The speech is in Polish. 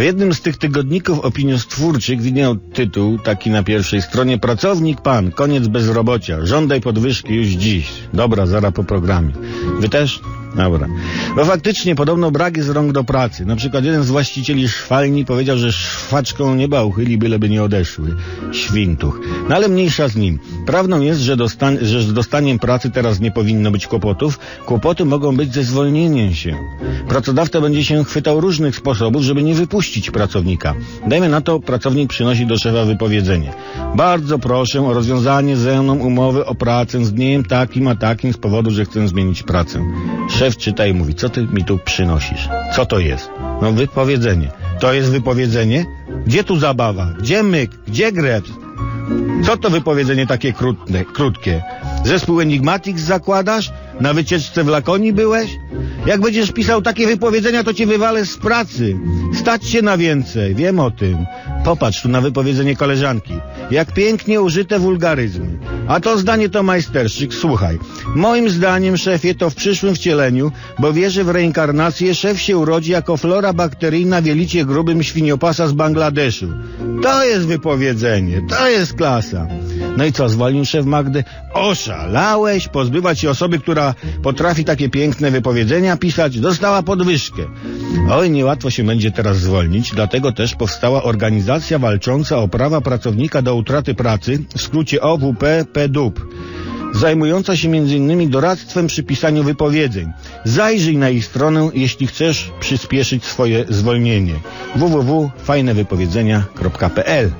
W jednym z tych tygodników opiniostwórczych widniał tytuł taki na pierwszej stronie Pracownik pan, koniec bezrobocia, żądaj podwyżki już dziś. Dobra, zaraz po programie. Wy też? Dobra. Bo faktycznie podobno brak jest rąk do pracy. Na przykład jeden z właścicieli szwalni powiedział, że szwaczką nieba uchyli, byleby nie odeszły. Świntuch. No ale mniejsza z nim. Prawdą jest, że, że z dostaniem pracy teraz nie powinno być kłopotów. Kłopoty mogą być ze zwolnieniem się. Pracodawca będzie się chwytał różnych sposobów, żeby nie wypuścić pracownika. Dajmy na to, pracownik przynosi do szefa wypowiedzenie. Bardzo proszę o rozwiązanie ze mną umowy o pracę z dniem takim a takim z powodu, że chcę zmienić pracę. Szef czyta i mówi, co ty mi tu przynosisz? Co to jest? No wypowiedzenie. To jest wypowiedzenie? Gdzie tu zabawa? Gdzie myk? Gdzie greps? Co to wypowiedzenie takie krótne, krótkie? Zespół Enigmatix zakładasz? Na wycieczce w Lakonii byłeś? Jak będziesz pisał takie wypowiedzenia, to cię wywalę z pracy. Stać się na więcej, wiem o tym. Popatrz tu na wypowiedzenie koleżanki. Jak pięknie użyte wulgaryzmy. A to zdanie to majsterszczyk. Słuchaj. Moim zdaniem, szefie, to w przyszłym wcieleniu, bo wierzę w reinkarnację, szef się urodzi jako flora bakteryjna w jelicie grubym świniopasa z Bangladeszu. To jest wypowiedzenie. To jest klasa. No i co, zwolnił szef Magdy? Oszalałeś? Pozbywać się osoby, która potrafi takie piękne wypowiedzenia pisać? Dostała podwyżkę. Oj, niełatwo się będzie teraz zwolnić, dlatego też powstała organizacja walcząca o prawa pracownika do utraty pracy, w skrócie OWP PDUP zajmująca się m.in. doradztwem przy pisaniu wypowiedzeń. Zajrzyj na ich stronę, jeśli chcesz przyspieszyć swoje zwolnienie. www.fajnewypowiedzenia.pl